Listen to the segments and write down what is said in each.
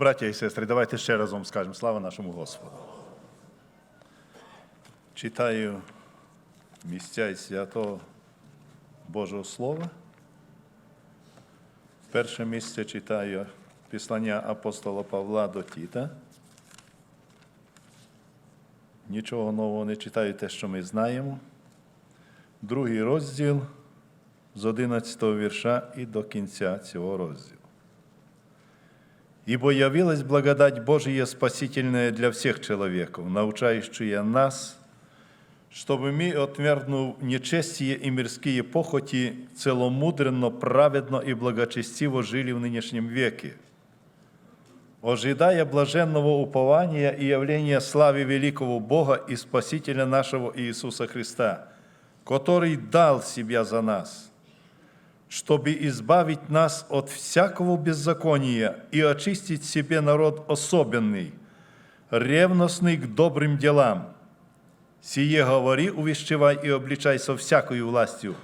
Браття і сестри, давайте ще разом скажемо слава нашому Господу. Читаю місця із святого Божого Слова. Перше місце читаю післання апостола Павла до Тіта. Нічого нового не читаю те, що ми знаємо. Другий розділ з 11 вірша і до кінця цього розділу. Ибо явилась благодать Божия спасительная для всех человеков, научающая нас, чтобы мы, отвергнув нечестие и мирские похоти, целомудренно, праведно и благочестиво жили в нынешнем веке, ожидая блаженного упования и явления славы великого Бога и Спасителя нашего Иисуса Христа, который дал себя за нас – чтобы избавить нас от всякого беззакония и очистить себе народ особенный, ревностный к добрым делам. Сие говори, увещевай и обличай со всякою властью,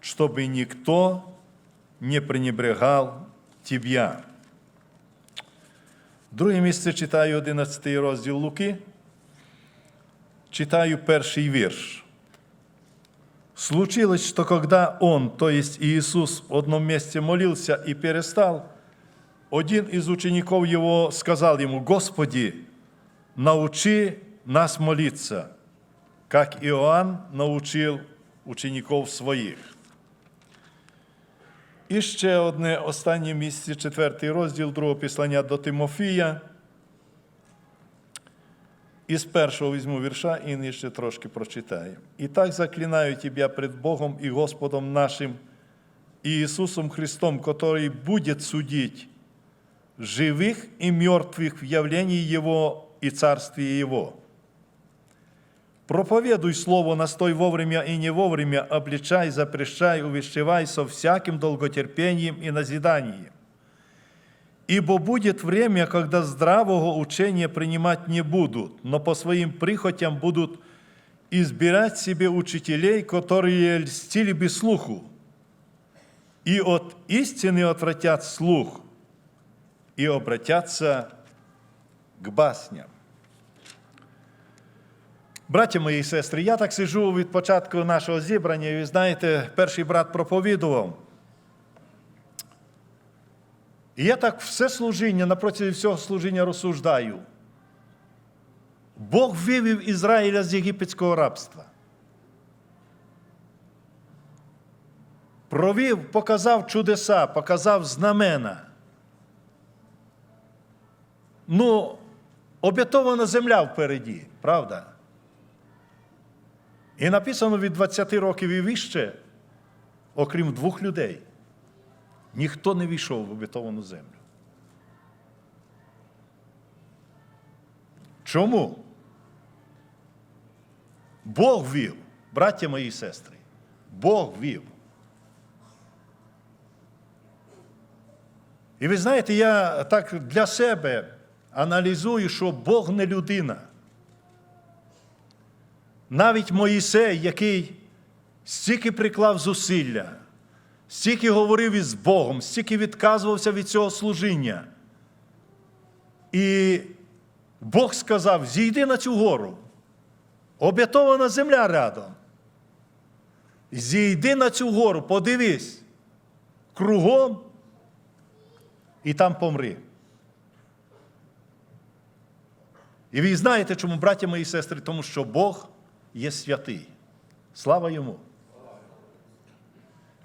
чтобы никто не пренебрегал тебя. Друге місце читаю 11 розділ Луки. Читаю перший вірш. Случилось, что когда он, то есть Иисус, в одном месте молился и перестал, один из учеников его сказал ему, «Господи, научи нас молиться, как Иоанн научил учеников своїх». І ще одне останнє місце, четвертий розділ другого післання до Тимофія. Із першого візьму вірша і ще трошки прочитаю. І так заклинаю Тебя пред Богом і Господом нашим, і Ісусом Христом, который будет судить живых и мертвых в явлении Его и Царстве Его. Проповедуй Слово, настой вовремя и не вовремя, обличай, запрещай, увещевай со всяким долготерпением и назиданием. Ибо будет время, когда здравого учения принимать не будут, но по своим прихотям будут избирать себе учителей, которые льстили бы слуху, и от истины отвратят слух, и обратятся к басням. Браття мої і сестри, я так сижу від початку нашого зібрання, і ви знаєте, перший брат проповідував. І я так все служіння, напроти всього служіння розсуждаю. Бог вивів Ізраїля з єгипетського рабства. Провів, показав чудеса, показав знамена. Ну, об'ятована земля впереді, правда? І написано від 20 років і вище, окрім двох людей. Ніхто не війшов в обітовану землю. Чому? Бог вів, браття мої і сестри, Бог вів. І ви знаєте, я так для себе аналізую, що Бог не людина. Навіть Моїсей, який стільки приклав зусилля, стільки говорив із Богом, стільки відказувався від цього служіння. І Бог сказав: зійди на цю гору, об'ятована земля рядом. Зійди на цю гору, подивись кругом і там помри. І ви знаєте, чому, браття мої сестри, тому що Бог є святий. Слава йому!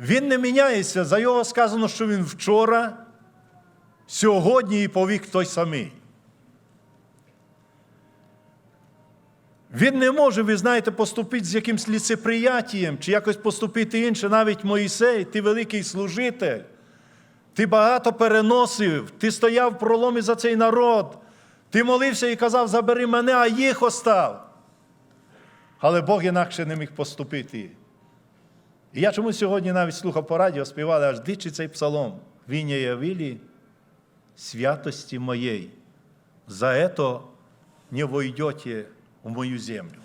Він не міняється. За його сказано, що він вчора, сьогодні і повік той самий. Він не може, ви знаєте, поступити з якимсь ліцеприятієм, чи якось поступити інше, навіть Моїсей, ти великий служитель. Ти багато переносив, ти стояв в проломі за цей народ. Ти молився і казав, забери мене, а їх остав. Але Бог інакше не міг поступити. І я чомусь сьогодні навіть слухав по радіо, співали аж дичий цей псалом. Ви не явили святості моєї. За это не войдете в мою землю.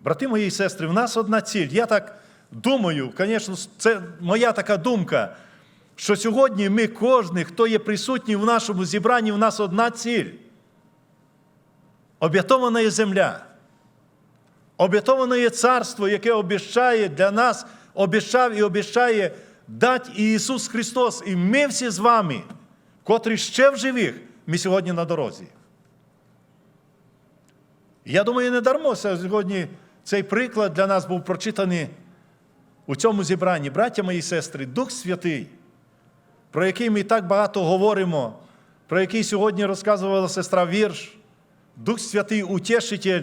Брати мої і сестри, в нас одна ціль. Я так думаю, звісно, це моя така думка, що сьогодні ми, кожен, хто є присутній в нашому зібранні, в нас одна ціль. Об'ятована є земля. Об'ятоване є царство, яке обіщає для нас, обіщав і обіщає дати Ісус Христос. І ми всі з вами, котрі ще в живих, ми сьогодні на дорозі. Я думаю, не дармо сьогодні цей приклад для нас був прочитаний у цьому зібранні. Браття мої сестри, Дух Святий, про який ми так багато говоримо, про який сьогодні розказувала сестра вірш, Дух Святий Утішитель,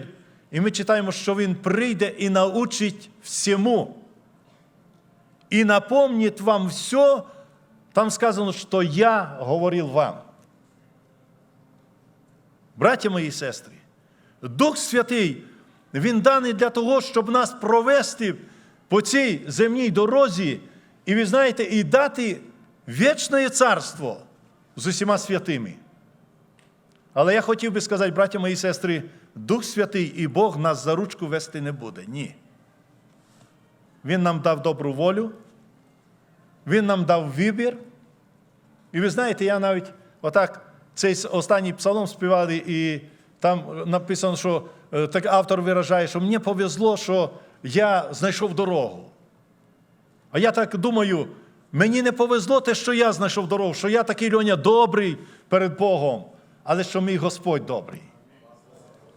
і ми читаємо, що Він прийде і научить всьому. І напомнить вам все, там сказано, що я говорив вам. Браття мої сестри, Дух Святий, Він даний для того, щоб нас провести по цій земній дорозі, і ви знаєте, і дати вічне царство з усіма святими. Але я хотів би сказати, браття мої сестри, Дух Святий і Бог нас за ручку вести не буде. Ні. Він нам дав добру волю, Він нам дав вибір. І ви знаєте, я навіть отак цей останній псалом співали, і там написано, що е, так автор виражає, що мені повезло, що я знайшов дорогу. А я так думаю, мені не повезло те, що я знайшов дорогу, що я такий Льоня добрий перед Богом, але що мій Господь добрий.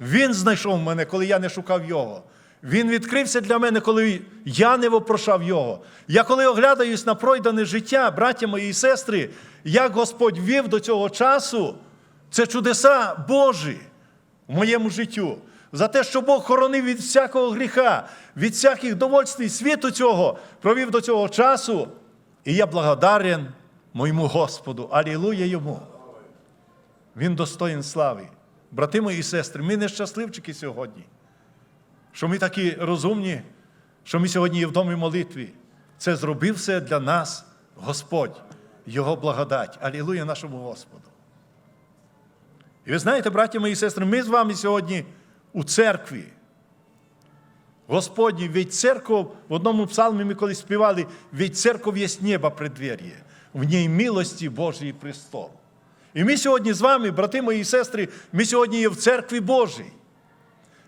Він знайшов мене, коли я не шукав Його. Він відкрився для мене, коли я не вопрошав Його. Я коли оглядаюсь на пройдене життя, браття мої і сестри, як Господь вів до цього часу, це чудеса Божі в моєму життю. За те, що Бог хоронив від всякого гріха, від всяких довольствій світу цього, провів до цього часу. І я благодарен моєму Господу. Алілуя йому. Він достоїн слави. Брати мої і сестри, ми не щасливчики сьогодні, що ми такі розумні, що ми сьогодні є в домі молитві. Це зробив все для нас Господь, Його благодать. Алілуя нашому Господу. І ви знаєте, браті мої і сестри, ми з вами сьогодні у церкві. Господні, ведь церков, в одному псалмі ми колись співали, ведь церков є небо преддвер'є, в ній милості Божої престол. І ми сьогодні з вами, брати мої і сестри, ми сьогодні є в церкві Божій.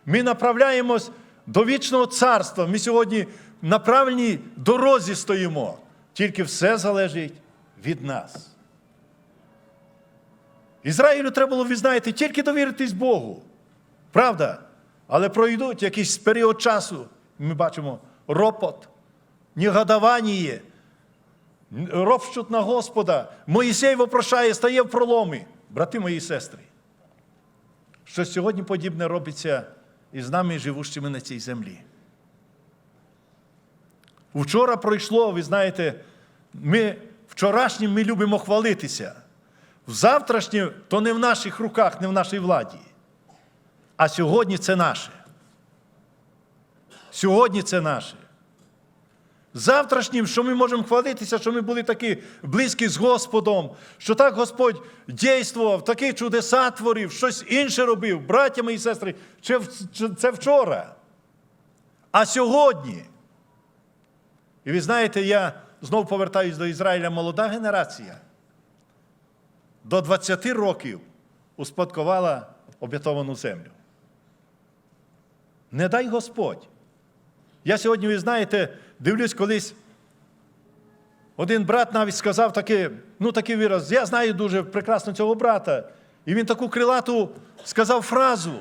Ми направляємось до вічного царства. Ми сьогодні на правильній дорозі стоїмо. Тільки все залежить від нас. Ізраїлю треба було, ви знаєте, тільки довіритись Богу. Правда? Але пройдуть якийсь період часу, ми бачимо ропот, негодовання, ропщут на Господа. Моїсей вопрошає, стає в проломи. Брати мої сестри. Що сьогодні подібне робиться із нами, живущими на цій землі. Вчора пройшло, ви знаєте, ми вчорашнім ми любимо хвалитися. В завтрашнє то не в наших руках, не в нашій владі. А сьогодні це наше. Сьогодні це наше. Завтрашнім, що ми можемо хвалитися, що ми були такі близькі з Господом, що так Господь дійствував, такі чудеса творив, щось інше робив, браття мої сестри, це вчора. А сьогодні. І ви знаєте, я знову повертаюсь до Ізраїля, молода генерація. До 20 років успадкувала об'ятовану землю. Не дай Господь. Я сьогодні, ви знаєте, дивлюсь колись. Один брат навіть сказав таке, ну такий вираз. Я знаю дуже прекрасно цього брата. І він таку крилату сказав фразу,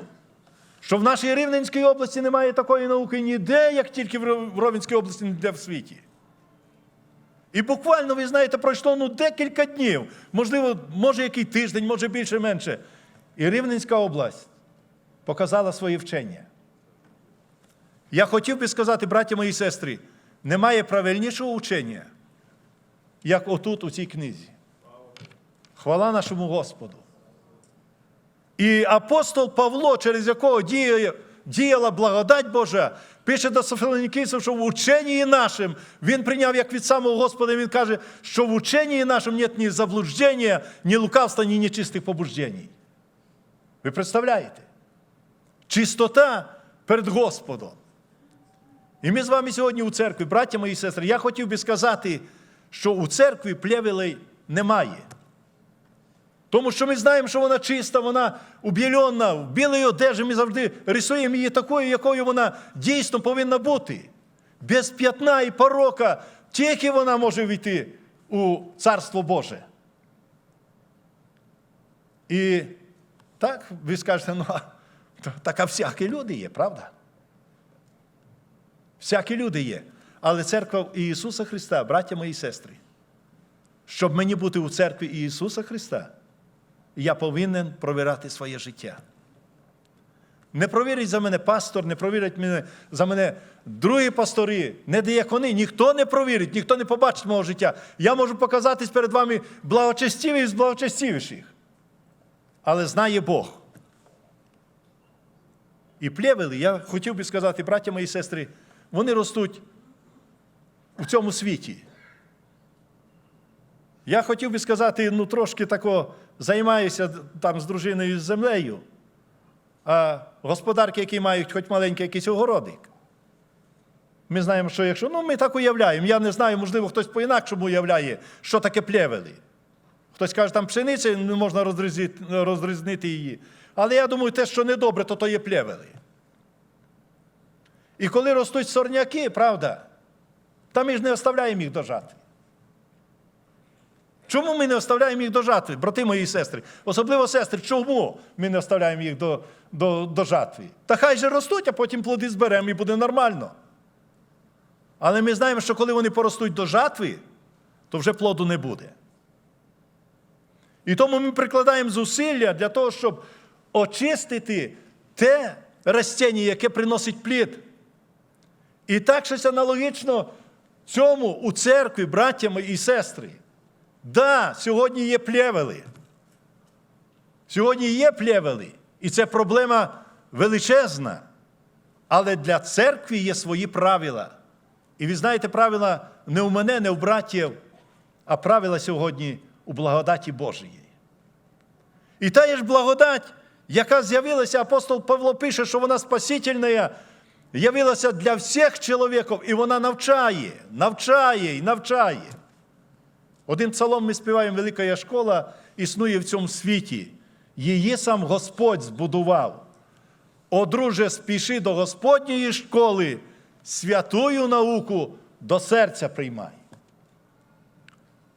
що в нашій Рівненській області немає такої науки ніде, як тільки в Ровенській області, ніде в світі. І буквально, ви знаєте, пройшло ну, декілька днів, можливо, може який тиждень, може більше менше. І Рівненська область показала своє вчення. Я хотів би сказати, браті мої сестри, немає правильнішого учення, як отут у цій книзі. Хвала нашому Господу. І апостол Павло, через якого діє, діяла благодать Божа, пише до Софілонікійців, що в ученні нашим він прийняв як від самого Господа, він каже, що в ученні нашим нет ні заблуждення, ні лукавства, ні нечистих побуждень. Ви представляєте? Чистота перед Господом. І ми з вами сьогодні у церкві, браття мої сестри, я хотів би сказати, що у церкві плевелей немає. Тому що ми знаємо, що вона чиста, вона убілена, в білій одежі ми завжди рисуємо її такою, якою вона дійсно повинна бути. Без п'ятна і порока, тільки вона може війти у Царство Боже. І так, ви скажете, ну, так а всякі люди є, правда? Всякі люди є. Але церква Ісуса Христа, браття мої сестри, щоб мені бути у церкві Ісуса Христа, я повинен провіряти своє життя. Не провірить за мене пастор, не провірять мене, за мене другі пастори, не диякони, ніхто не провірить, ніхто не побачить мого життя. Я можу показатись перед вами благочестивий з благочестивіших. Але знає Бог. І плевели, я хотів би сказати, браття мої сестри, вони ростуть у цьому світі. Я хотів би сказати, ну трошки тако займаюся там з дружиною з землею, а господарки, які мають хоч маленький якийсь огородик. Ми знаємо, що якщо ну, ми так уявляємо, я не знаю, можливо, хтось по-інакшому уявляє, що таке плевели. Хтось каже, там пшениця, не можна розрізнити її. Але я думаю, те, що недобре, то то є плевели. І коли ростуть сорняки, правда, та ми ж не оставляємо їх до жатви. Чому ми не оставляємо їх до жатви, брати мої сестри? Особливо сестри, чому ми не оставляємо їх до, до, до жатви? Та хай же ростуть, а потім плоди зберемо і буде нормально. Але ми знаємо, що коли вони поростуть до жатви, то вже плоду не буде. І тому ми прикладаємо зусилля для того, щоб очистити те растіння, яке приносить плід. І так щось аналогічно цьому у церкві, браття і сестри. Да, сьогодні є плевели. Сьогодні є плевели. І це проблема величезна. Але для церкви є свої правила. І ви знаєте, правила не у мене, не у братів, а правила сьогодні у благодаті Божої. І та є ж благодать, яка з'явилася, апостол Павло пише, що вона спасительна, явилася для всіх чоловіків, і вона навчає, навчає і навчає. Один псалом ми співаємо, велика школа існує в цьому світі. Її сам Господь збудував. О, друже, спіши до Господньої школи, святую науку до серця приймай.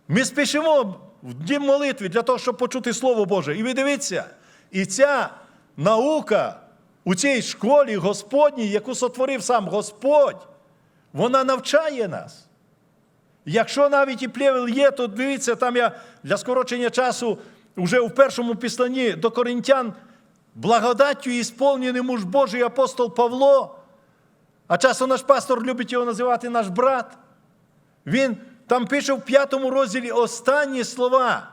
Ми спішимо в дім молитви для того, щоб почути Слово Боже. І ви дивіться, і ця наука у цій школі Господній, яку сотворив сам Господь, вона навчає нас. Якщо навіть і плевел є, то дивіться, там я для скорочення часу вже у першому післанні до коринтян благодаттю ісполнений муж Божий апостол Павло, а часом наш пастор любить його називати наш брат. Він там пише в п'ятому розділі останні слова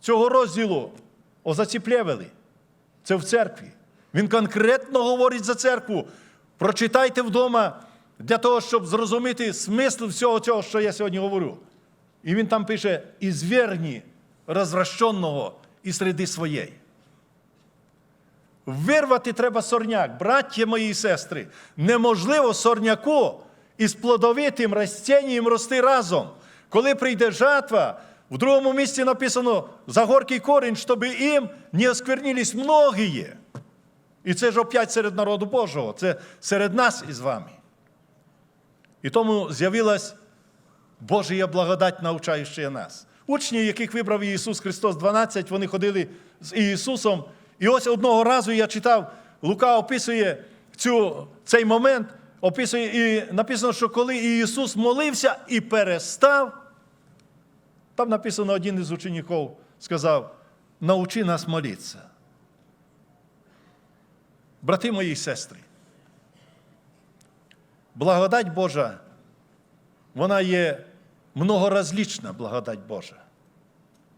цього розділу о за ці плевели. Це в церкві. Він конкретно говорить за церкву. Прочитайте вдома для того, щоб зрозуміти смисл всього цього, що я сьогодні говорю. І він там пише: і зверні розвращеного і середи своєї. Вирвати треба сорняк, браття мої і сестри. Неможливо сорняку із плодовитим растінням рости разом. Коли прийде жатва, в другому місці написано за горький корінь, щоб їм не осквернились многие. І це ж опять серед народу Божого, це серед нас із вами. І тому з'явилась Божія благодать, навчаючи нас. Учні, яких вибрав Ісус Христос 12, вони ходили з Ісусом. І ось одного разу я читав, Лука описує цю, цей момент, описує, і написано, що коли Ісус молився і перестав, там написано, один із учеників сказав: научи нас молитися. Брати мої сестри, благодать Божа, вона є многоразлічна благодать Божа.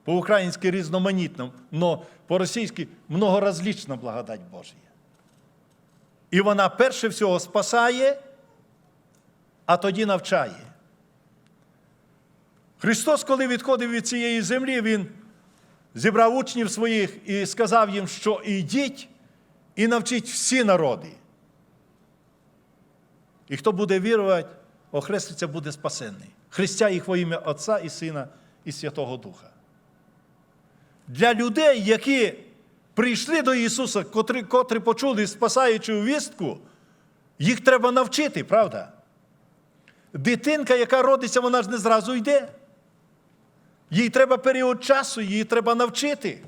По-українськи різноманітна, але по-російськи многоразлічна благодать Божа. І вона перше всього спасає, а тоді навчає. Христос, коли відходив від цієї землі, Він зібрав учнів своїх і сказав їм, що ідіть і навчіть всі народи. І хто буде вірувати, охреститься буде спасенний. хрестя їх во ім'я Отця і Сина і Святого Духа. Для людей, які прийшли до Ісуса, котрі, котрі почули спасаючу вістку, їх треба навчити, правда? Дитинка, яка родиться, вона ж не зразу йде. Їй треба період часу, її треба навчити.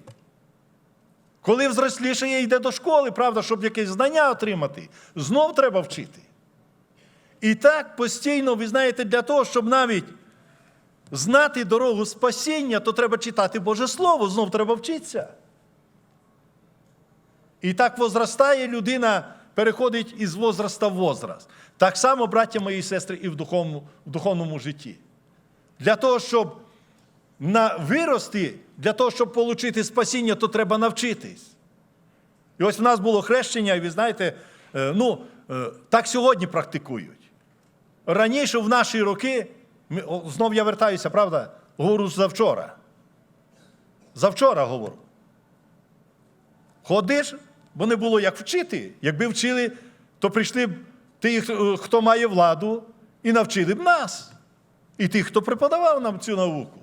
Коли взрослішає, йде до школи, правда, щоб якесь знання отримати, знов треба вчити. І так постійно, ви знаєте, для того, щоб навіть знати дорогу спасіння, то треба читати Боже Слово, знов треба вчитися. І так возростає людина, переходить із возраста в возраст. Так само, браття мої сестри, і в духовному, в духовному житті. Для того, щоб на вирости, для того, щоб отримати спасіння, то треба навчитись. І ось в нас було хрещення, і ви знаєте, е, ну, е, так сьогодні практикують. Раніше, в наші роки, знов я вертаюся, правда? Говорю завчора. Завчора говорю. Ходиш, бо не було як вчити. Якби вчили, то прийшли б ті, хто- хто має владу, і навчили б нас. І тих, хто преподавав нам цю науку.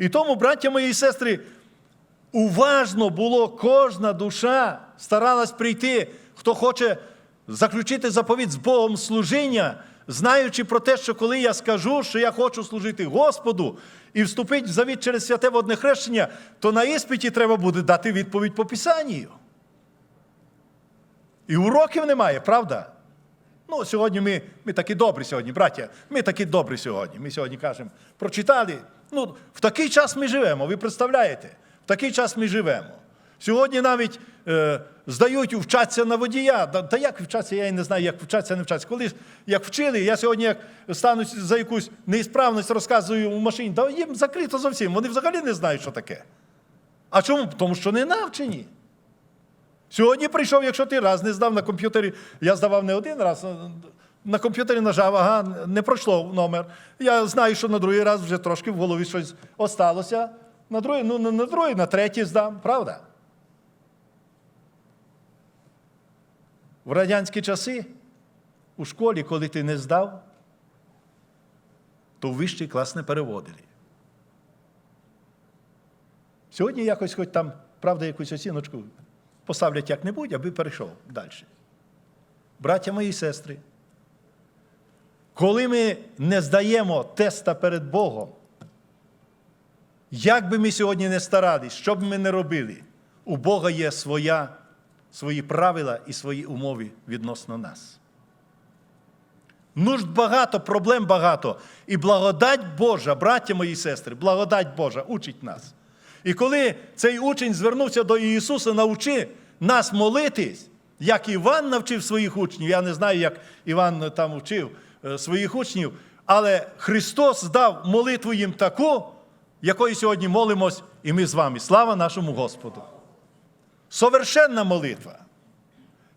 І тому, браття мої і сестри, уважно було кожна душа старалась прийти, хто хоче заключити заповідь з Богом служіння, знаючи про те, що коли я скажу, що я хочу служити Господу і вступити в завіт через святе водне хрещення, то на іспиті треба буде дати відповідь по Писанню. І уроків немає, правда? Ну, сьогодні ми, ми такі добрі сьогодні, браття. Ми такі добрі сьогодні. Ми сьогодні кажемо, прочитали. Ну, в такий час ми живемо, ви представляєте? В такий час ми живемо. Сьогодні навіть е, здають вчаться на водія. Да, та як вчаться, я і не знаю, як вчаться, не вчаться. Коли як вчили, я сьогодні як стану за якусь неісправність, розказую в машині, да їм закрито зовсім. Вони взагалі не знають, що таке. А чому? Тому що не навчені. Сьогодні прийшов, якщо ти раз не здав на комп'ютері, я здавав не один раз, на комп'ютері нажав, ага, не пройшло номер. Я знаю, що на другий раз вже трошки в голові щось осталося. На другий, ну, на, другий, на третій здам, правда? В радянські часи у школі, коли ти не здав, то в вищий клас не переводили. Сьогодні якось хоч там, правда, якусь оціночку поставлять як-небудь, аби перейшов далі. Браття мої сестри, коли ми не здаємо теста перед Богом, як би ми сьогодні не старались, що б ми не робили, у Бога є своя, свої правила і свої умови відносно нас. Нужд багато, проблем багато. І благодать Божа, браття мої сестри, благодать Божа учить нас. І коли цей учень звернувся до Ісуса, навчи нас молитись, як Іван навчив своїх учнів, я не знаю, як Іван там вчив своїх учнів, але Христос дав молитву їм таку, якою сьогодні молимось, і ми з вами. Слава нашому Господу! Совершенна молитва.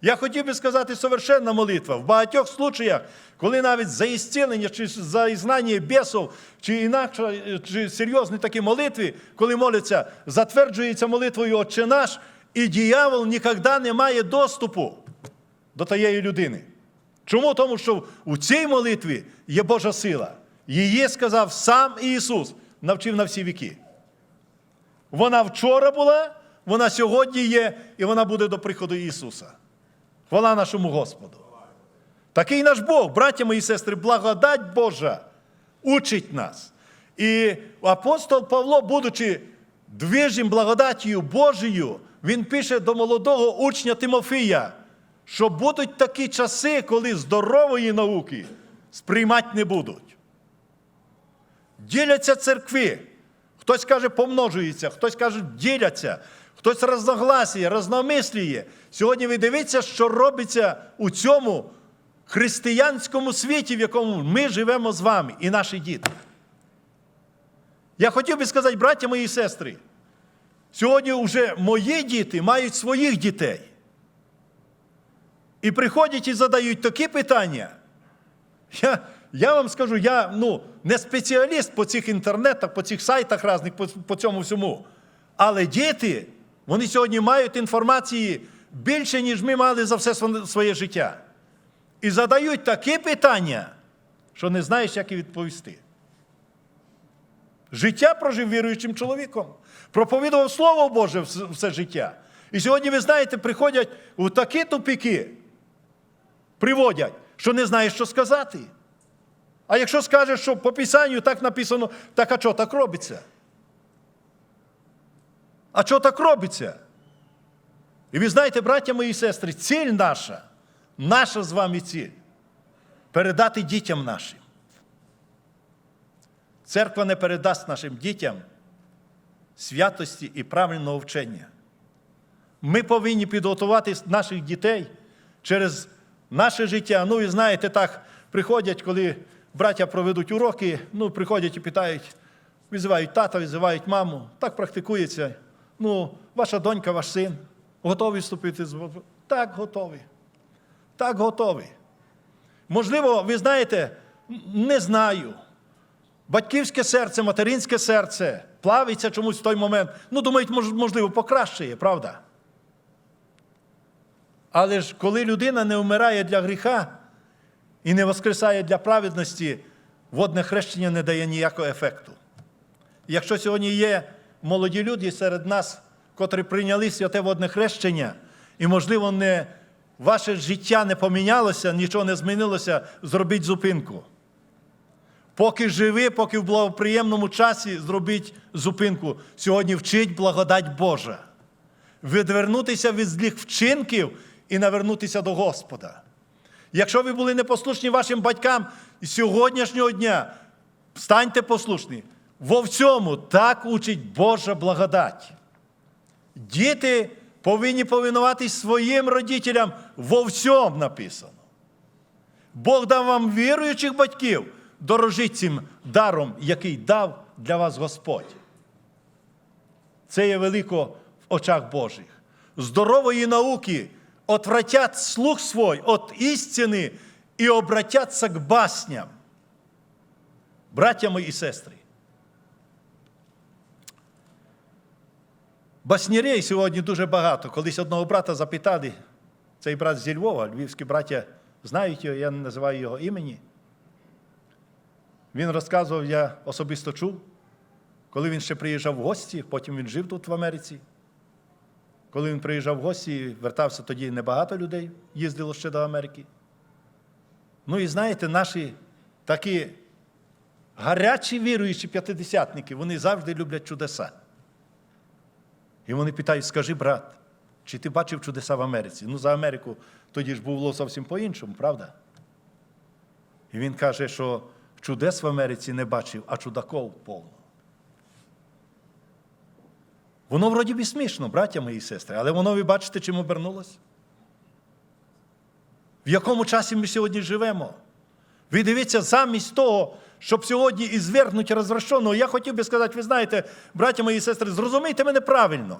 Я хотів би сказати совершенна молитва. В багатьох случаях, коли навіть за ісцілення чи за ізнання бісів, чи інакше, чи серйозні такі молитви, коли моляться, затверджується молитвою Отче наш, і діявол ніколи не має доступу до тієї людини. Чому? Тому що у цій молитві є Божа сила. Її сказав сам Ісус, навчив на всі віки. Вона вчора була, вона сьогодні є, і вона буде до приходу Ісуса. Хвала нашому Господу. Такий наш Бог, браття мої сестри, благодать Божа учить нас. І апостол Павло, будучи движим благодаттю Божою, він пише до молодого учня Тимофія, що будуть такі часи, коли здорової науки сприймати не будуть. Діляться церкви. Хтось каже, помножується, хтось каже, діляться, хтось розногласіє, розномислює. Сьогодні ви дивіться, що робиться у цьому християнському світі, в якому ми живемо з вами і наші діти. Я хотів би сказати, браття мої і сестри, сьогодні вже мої діти мають своїх дітей. І приходять і задають такі питання. Я, я вам скажу, я ну, не спеціаліст по цих інтернетах, по цих сайтах різних, по, по цьому всьому. Але діти, вони сьогодні мають інформації більше, ніж ми мали за все своє життя. І задають такі питання, що не знаєш, як і відповісти. Життя прожив віруючим чоловіком. Проповідував Слово Боже все життя. І сьогодні, ви знаєте, приходять у такі тупіки, приводять, що не знаєш, що сказати. А якщо скажеш, що по Писанню так написано, так а що так робиться? А що так робиться? І ви знаєте, браття мої і сестри, ціль наша, наша з вами ціль передати дітям нашим. Церква не передасть нашим дітям святості і правильного вчення. Ми повинні підготувати наших дітей через наше життя. Ну, і знаєте, так приходять, коли браття проведуть уроки, ну, приходять і питають, визивають тата, визивають маму. Так практикується. Ну, ваша донька, ваш син, готові вступити з? Так, готові. Так, готові. Можливо, ви знаєте, не знаю. Батьківське серце, материнське серце плавиться чомусь в той момент. Ну, думають, можливо, покращує, правда? Але ж коли людина не вмирає для гріха і не воскресає для праведності, водне хрещення не дає ніякого ефекту. Якщо сьогодні є молоді люди серед нас, котрі прийняли святе водне хрещення, і, можливо, не, ваше життя не помінялося, нічого не змінилося, зробіть зупинку. Поки живі, поки в благоприємному часі зробіть зупинку. Сьогодні вчить благодать Божа. Відвернутися від злих вчинків і навернутися до Господа. Якщо ви були непослушні вашим батькам сьогоднішнього дня, станьте послушні. Во всьому так учить Божа благодать. Діти повинні повинуватись своїм родителям во всьому написано. Бог дав вам віруючих батьків, дорожіть цим даром, який дав для вас Господь. Це є велико в очах Божих. Здорової науки отвратять слух свой от істини і обратяться к басням. Браття мої і сестри. Баснірей сьогодні дуже багато. Колись одного брата запитали, цей брат зі Львова, львівські браття знають його, я не називаю його імені. Він розказував, я особисто чув, коли він ще приїжджав в гості, потім він жив тут в Америці. Коли він приїжджав в гості, вертався тоді небагато людей, їздило ще до Америки. Ну і знаєте, наші такі гарячі віруючі п'ятидесятники, вони завжди люблять чудеса. І вони питають, скажи, брат, чи ти бачив чудеса в Америці? Ну, за Америку тоді ж було зовсім по-іншому, правда? І він каже, що чудес в Америці не бачив, а чудаков повно. Воно вроді би смішно, браття мої і сестри, але воно ви бачите, чим обернулося? В якому часі ми сьогодні живемо? Ви дивіться, замість того, щоб сьогодні і звергнути розвращеного, я хотів би сказати, ви знаєте, браття мої і сестри, зрозумійте мене правильно.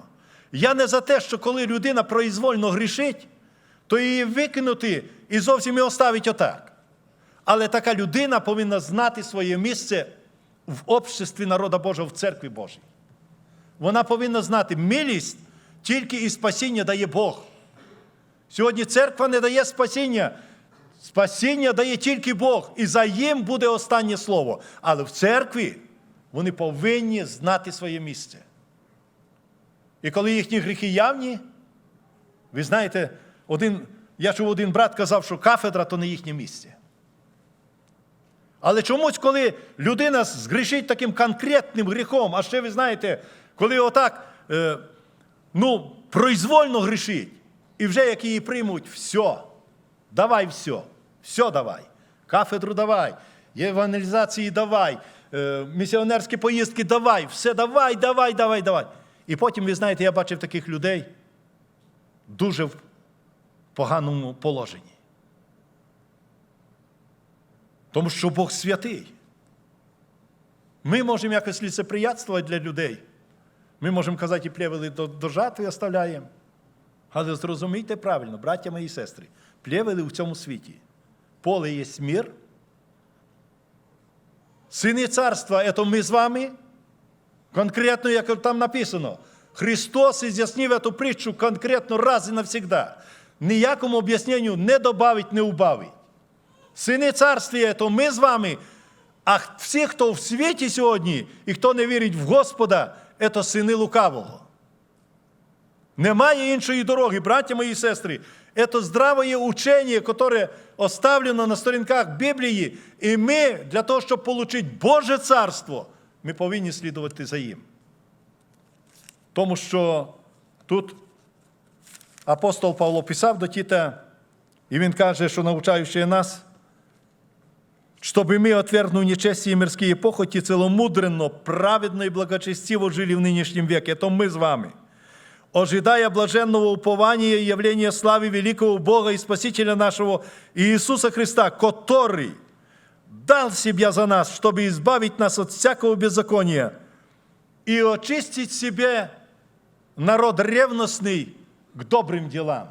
Я не за те, що коли людина произвольно грішить, то її викинути і зовсім і оставить отак. Але така людина повинна знати своє місце в обществі народа Божого, в церкві Божій. Вона повинна знати, милість тільки і спасіння дає Бог. Сьогодні церква не дає спасіння. Спасіння дає тільки Бог, і за їм буде останнє слово. Але в церкві вони повинні знати своє місце. І коли їхні гріхи явні, ви знаєте, один, я чув, один брат казав, що кафедра то не їхнє місце. Але чомусь, коли людина згрішить таким конкретним гріхом, а ще ви знаєте, коли отак е, ну, произвольно грішить, і вже як її приймуть, все, давай все, все давай. Кафедру давай, евангелізації давай, е, місіонерські поїздки давай, все давай, давай, давай, давай. І потім, ви знаєте, я бачив таких людей дуже в поганому положенні. Тому що Бог святий. Ми можемо якось ліцеприятствувати для людей. Ми можемо казати, і плевели до, жатви оставляємо. Але зрозумійте правильно, браття мої сестри, плевели в цьому світі. Поле є мір. Сини царства це ми з вами. Конкретно, як там написано, Христос изъяснив цю притчу конкретно раз і навсегда. Ніякому об'ясненню не добавить, не убавить. Сини царствія, то ми з вами, А всі, хто в світі сьогодні і хто не вірить в Господа, це сини лукавого. Немає іншої дороги, браття мої і сестри. Це здраве учення, яке оставлено на сторінках Біблії, і ми для того, щоб отримати Боже царство, ми повинні слідувати за їм. Тому що тут апостол Павло писав до Тіта, і він каже, що навчаючи нас, чтобы мы, отвергнув нечестие и мирские похоти, целомудренно, праведно и благочестиво жили в нынешнем веке. Это мы с вами. Ожидая блаженного упования и явления славы великого Бога и Спасителя нашего Иисуса Христа, который дал себя за нас, чтобы избавить нас от всякого беззакония и очистить себе народ ревностный к добрым делам.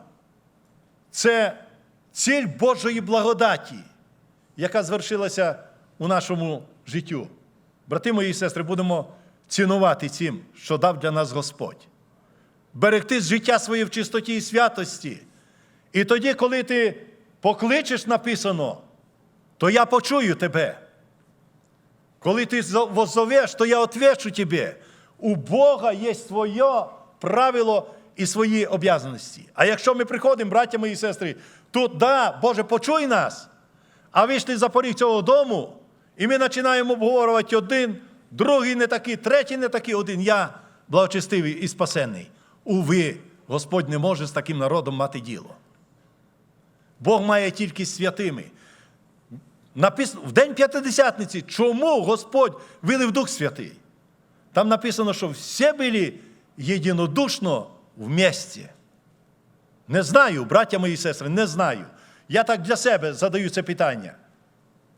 Це ціль Божої благодаті, яка звершилася у нашому життю. Брати мої і сестри, будемо цінувати цим, що дав для нас Господь. Берегти життя своє в чистоті і святості. І тоді, коли ти покличеш написано, то я почую тебе. Коли ти воззовеш, то я отвечу тебе. У Бога є своє правило і свої обов'язаності. А якщо ми приходимо, браття мої і сестри, тут, да, Боже, почуй нас. А вийшли за поріг цього дому, і ми починаємо обговорювати один, другий не такий, третій не такий, один. Я благочестивий і спасенний. Уви, Господь не може з таким народом мати діло. Бог має тільки святими. Написано, в День П'ятидесятниці, чому Господь вилив Дух Святий? Там написано, що всі були єдинодушно вместе. Не знаю, браття мої сестри, не знаю. Я так для себе задаю це питання.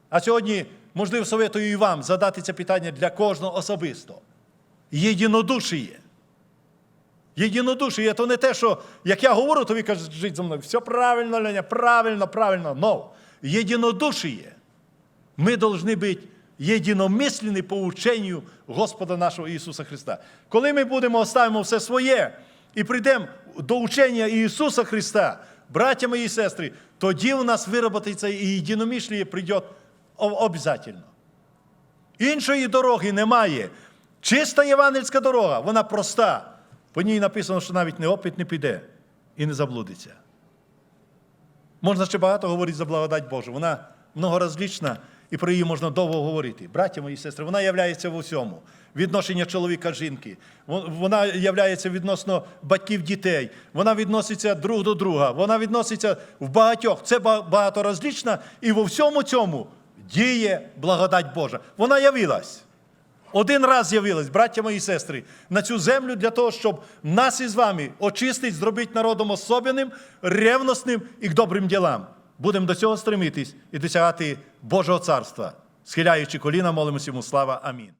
А сьогодні, можливо, советую і вам задати це питання для кожного особисто. Єдинодушіє. Єдинодушіє то не те, що як я говорю, то ви кажете за мною, все правильно, Леня, правильно, правильно. Но єдинодушіє. Ми повинні бути єдиномислені по ученню Господа нашого Ісуса Христа. Коли ми будемо оставимо все своє і прийдемо до учення Ісуса Христа, браття мої і сестри, тоді у нас вироботиться і єдиномисліє прийде обов'язково. Іншої дороги немає. Чиста євангельська дорога, вона проста. По ній написано, що навіть неопит не піде і не заблудиться. Можна ще багато говорити за благодать Божу. Вона многоразлічна і про її можна довго говорити. Браття мої сестри, вона являється в усьому. Відношення чоловіка жінки. Вона являється відносно батьків дітей. Вона відноситься друг до друга. Вона відноситься в багатьох. Це багаторазлічна і в всьому цьому діє благодать Божа. Вона явилась. Один раз з'явилась, браття мої сестри, на цю землю для того, щоб нас із вами очистить, зробити народом особенним, ревностним і к добрим ділам. Будемо до цього стремитись і досягати Божого царства. Схиляючи коліна, молимося йому слава. Амінь.